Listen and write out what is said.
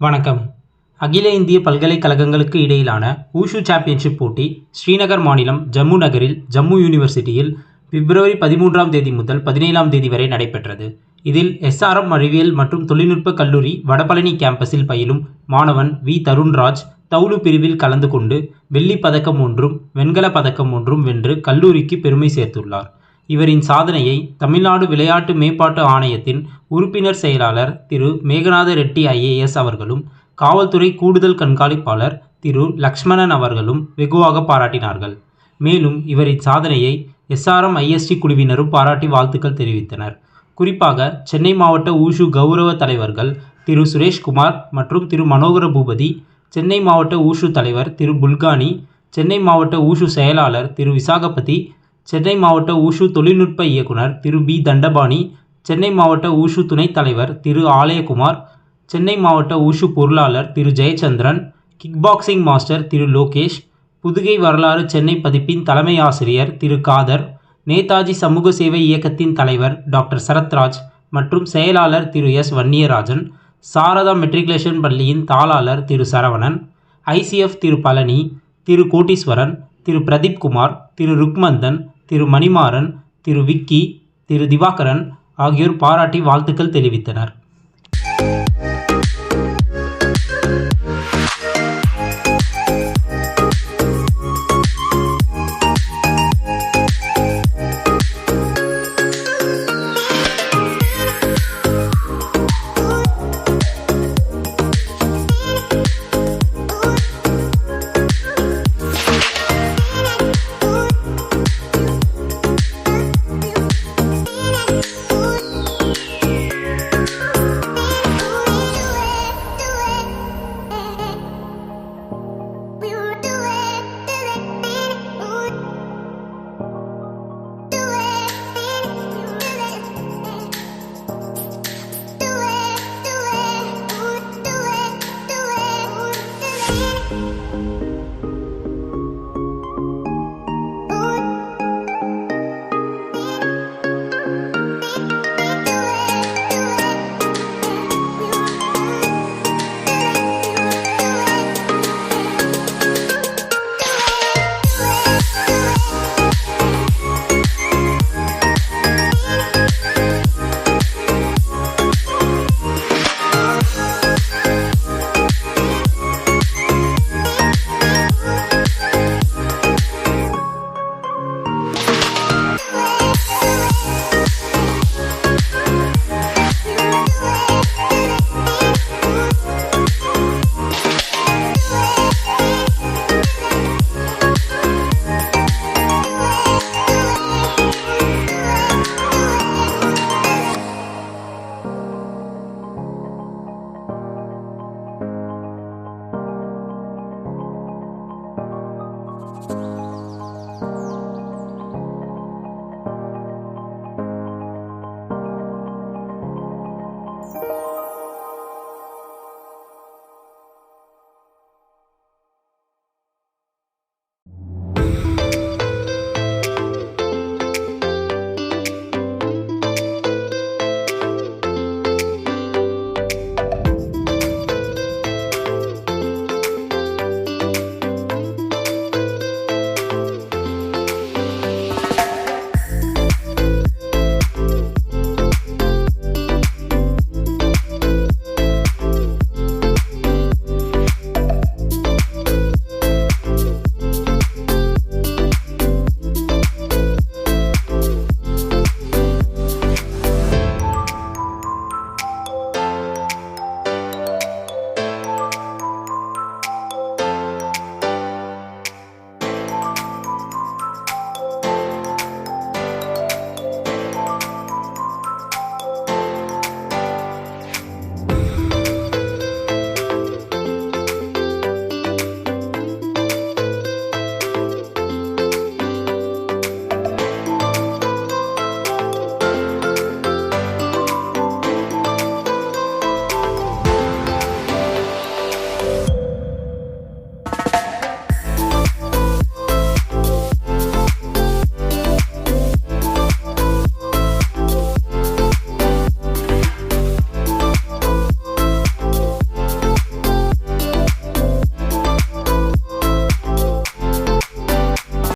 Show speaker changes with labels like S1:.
S1: வணக்கம். அகில இந்திய பல்கலைக்கழகங்களுக்கு இடையிலான ஊஷு சாம்பியன்ஷிப் போட்டி ஸ்ரீநகர் மாநிலம் ஜம்மு நகரில் ஜம்மு யூனிவர்சிட்டியில் பிப்ரவரி பதிமூன்றாம் தேதி முதல் பதினேழாம் தேதி வரை நடைபெற்றது. இதில் எஸ்ஆர்எம் அறிவியல் மற்றும் தொழில்நுட்ப கல்லூரி வடபழனி கேம்பஸில் பயிலும் மாணவன் வி. தருண்ராஜ் தவுலு பிரிவில் கலந்து கொண்டு வெள்ளிப் பதக்கம் ஒன்றும் வெண்கல பதக்கம் ஒன்றும் வென்று கல்லூரிக்கு பெருமை சேர்த்துள்ளார். இவரின் சாதனையை தமிழ்நாடு விளையாட்டு மேம்பாட்டு ஆணையத்தின் உறுப்பினர் செயலாளர் திரு மேகநாத ரெட்டி ஐஏஎஸ் அவர்களும் காவல்துறை கூடுதல் கண்காணிப்பாளர் திரு லக்ஷ்மணன் அவர்களும் வெகுவாக பாராட்டினார்கள். மேலும் இவரின் சாதனையை எஸ்ஆர்எம் ஐஎஸ்டி குழுவினரும் பாராட்டி வாழ்த்துக்கள் தெரிவித்தனர். குறிப்பாக சென்னை மாவட்ட ஊஷு கௌரவ தலைவர்கள் திரு சுரேஷ்குமார் மற்றும் திரு மனோகர பூபதி சென்னை மாவட்ட ஊஷு தலைவர் திரு புல்கானி சென்னை மாவட்ட ஊஷு செயலாளர் திரு விசாகபதி சென்னை மாவட்ட ஊஷு தொழில்நுட்ப இயக்குனர் திரு பி தண்டபாணி சென்னை மாவட்ட ஊஷு துணைத் தலைவர் திரு ஆலயகுமார் சென்னை மாவட்ட ஊஷு பொருளாளர் Thiru Jayachandran kick boxing master Thiru Lokesh Pudukai வரலாறு சென்னை பதிப்பின் தலைமை ஆசிரியர் திரு காதர் நேதாஜி சமூக சேவை இயக்கத்தின் தலைவர் டாக்டர் சரத்ராஜ் மற்றும் செயலாளர் திரு எஸ் வன்னியராஜன் சாரதா மெட்ரிகுலேஷன் பள்ளியின் தாளாளர் திரு சரவணன் ஐசிஎஃப் திரு பழனி திரு கோட்டீஸ்வரன் திரு பிரதீப் குமார் திரு ருக்மந்தன் திரு மணிமாறன் திரு விக்கி திரு திவாகரன் ஆகியோர் பாராட்டி வாழ்த்துக்கள் தெரிவித்தனர்.